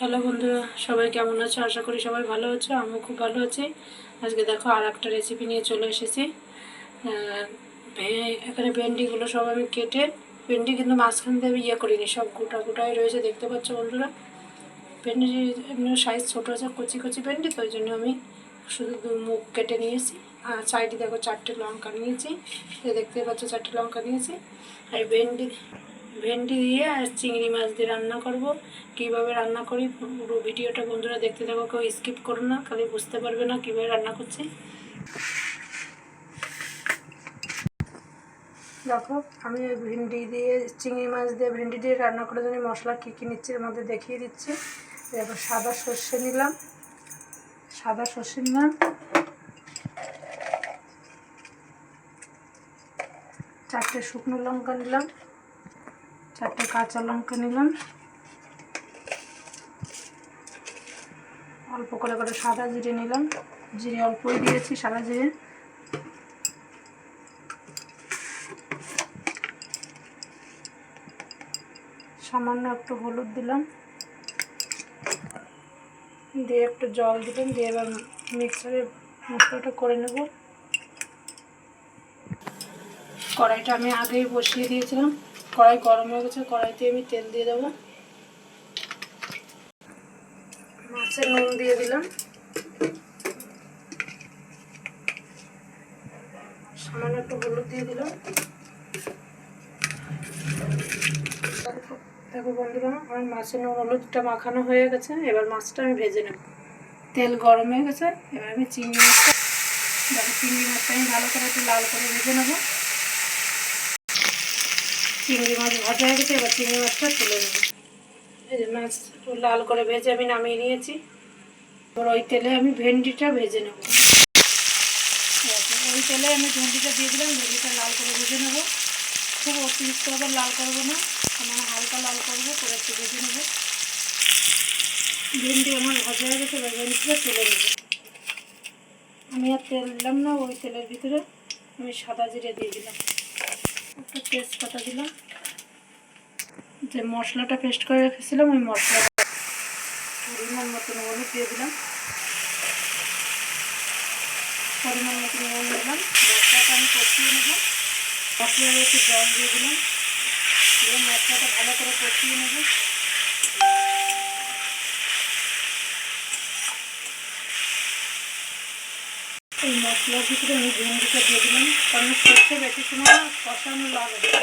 Hello বন্ধুরা, সবাই কেমন আছো? আশা করি সবাই ভালো আছো, আমিও খুব ভালো আছি। আজকে দেখো আর একটা রেসিপি নিয়ে চলে এসেছি। এখানে ভেন্ডিগুলো সব আমি কেটে, ভেন্ডি কিন্তু মাঝখান দিয়ে আমি ইয়ে করিনি, সব গোটা গোটাই রয়েছে, দেখতে পাচ্ছ বন্ধুরা? ভেন্ডি এমনি সাইজ ছোটো আছে, কচি কচি ভেন্ডি, তো ওই জন্য আমি শুধু মুখ কেটে নিয়েছি। আর সাইডে দেখো চারটে লঙ্কা নিয়েছি দেখতে পাচ্ছ চারটে লঙ্কা নিয়েছি। আর ভেন্ডি ভেন্ডি দিয়ে আর চিংড়ি মাছ দিয়ে রান্না করব। কীভাবে রান্না করি পুরো ভিডিওটা বন্ধুরা দেখতে থাকো, কেউ স্কিপ করো না, খালি বুঝতে পারবে না কীভাবে রান্না করছি। দেখো, আমি ভেন্ডি দিয়ে, চিংড়ি মাছ দিয়ে, ভেন্ডি দিয়ে রান্না করার জন্য মশলা কী কী নিচ্ছি মধ্যে দেখিয়ে দিচ্ছি। এরপর সাদা সর্ষে নিলাম। সাদা সর্ষে নিলাম। চারটে শুকনো লঙ্কা নিলাম। চারটে কাঁচা লঙ্কা নিলাম। অল্প করে করে সাদা জিরে নিলাম। জিরে অল্পই দিয়েছি, সাদা জিরে। সামান্য একটু হলুদ দিলাম। দিয়ে একটু জল দিলাম, দিয়ে এবার মিক্সারে মশলাটা করে নেব। কড়াইটা আমি আগেই বসিয়ে দিয়েছিলাম। কড়াই গরম হয়ে গেছে, কড়াইতে আমি তেল দিয়ে দেবো। মাছের নুন দিয়ে দিলাম। সামান্য একটু হলুদ দিয়ে দিলাম। দেখো বন্ধুরা, আমার মাছের নুন, হলুদটা মাখানো হয়ে গেছে। এবার মাছটা আমি ভেজে নেব। তেল গরম হয়ে গেছে, এবার আমি চিংড়ি মাছটা, দেখো চিংড়ি মাছটা আমি ভালো করে একটু লাল করে ভেজে নেব। চিংড়ি মাছ ভাজা হয়ে গেছে, এবার চিংড়ি মাছটা তুলে নেব। এই যে মাছ লাল করে ভেজে আমি নামিয়ে নিয়েছি। এবার ওই তেলে আমি ভেন্ডিটা ভেজে নেব। ওই তেলে আমি ভেন্ডিটা দিয়ে দিলাম, ভেন্ডিটা লাল করে ভেজে নেব। খুব অতিরিক্ত আবার লাল করব না আমার হালকা লাল করব, করে একটু ভেজে নেব। ভেন্ডি আমার ভাজা হয়ে গেছে, এবার ভেন্ডিটা তুলে নেব। আমি আর তেল দিলাম না, ওই তেলের ভিতরে আমি সাদা জিরে দিয়ে দিলাম। একটা তেজপাতা দিলাম। যে মশলাটা পেস্ট করে রেখেছিলাম, ওই মশলাটা পরিমাণ মতন হলুদ দিয়ে দিলাম। পরিমাণ মতন নুন দিলাম। মশলাটা আমি কষিয়ে নেব। মশলার একটু জল দিয়ে দিলাম। দিয়ে মশলাটা ভালো করে কষিয়ে নেব। এই মশলার ভিতরে আমি ভেন্ডিটা দিয়ে দিলাম। কারণ সরষে বেশি সময় কষানো লাগে। না।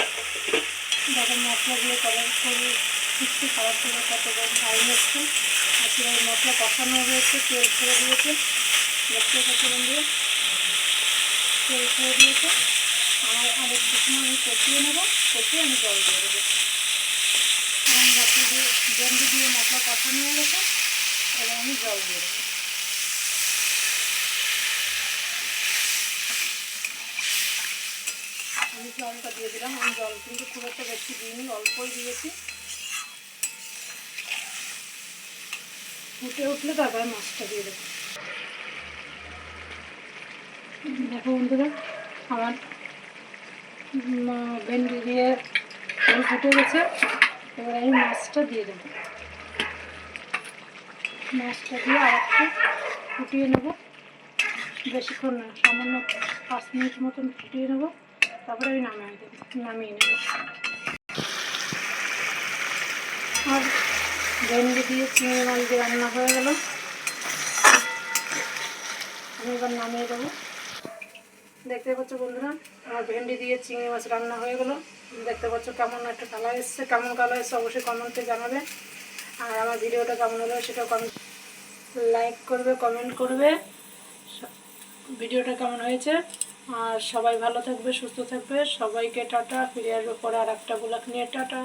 দেখো মশলা দিয়ে কলার করে মিষ্টি খাওয়ার সময় কত টাইম হচ্ছে। আর সেভাবে মশলা কষানো হয়েছে, তেল ছেড়ে দিয়েছে। দেখতে পাচ্ছি বন্ধু তেল ছেড়ে দিয়েছে। আর একটু সময় আমি কষিয়ে নেব, কষিয়ে আমি জল দিয়ে দেবো। আমার মশলা দিয়ে ভেন্ডি দিয়ে মশলা কষানো হয়ে গেছে, এবার আমি জল দিয়ে দেবো। জলটা দিয়ে দিলাম। আমি জল কিন্তু খুব একটা বেশি দিইনি, অল্পই দিয়েছি। ফুটে উঠলে তারপরে মাছটা দিয়ে দেবো। দেখো বন্ধুরা, আমার ভেন্ডি দিয়ে ফুটে গেছে। এবার আমি মাছটা দিয়ে দেবো। মাছটা দিয়ে আর একটু ফুটিয়ে নেব। বেশিক্ষণ না, সামান্য পাঁচ মিনিট মতন ফুটিয়ে নেব। তারপরে আমি নামিয়ে নামিয়ে নেব। আর ভেন্ডি দিয়ে চিংড়ি মাছ দিয়ে রান্না হয়ে গেল। আমি এবার নামিয়ে দেবো। দেখতে পাচ্ছ বন্ধুরা, আমার ভেন্ডি দিয়ে চিংড়ি মাছ রান্না হয়ে গেল। দেখতে পাচ্ছ কেমন একটা কালার এসছে, কেমন কালার এসছে অবশ্যই কমেন্টে জানাবে। আর আমার ভিডিওটা কেমন হলো সেটা কমেন্ট লাইক করবে কমেন্ট করবে। ভিডিওটা কেমন হয়েছে? আর সবাই ভালো থাকবে, সুস্থ থাকবে। সবাইকে টাটা, ফিরে আসবে পরে আর একটা গোলাক নিয়ে। টাটা।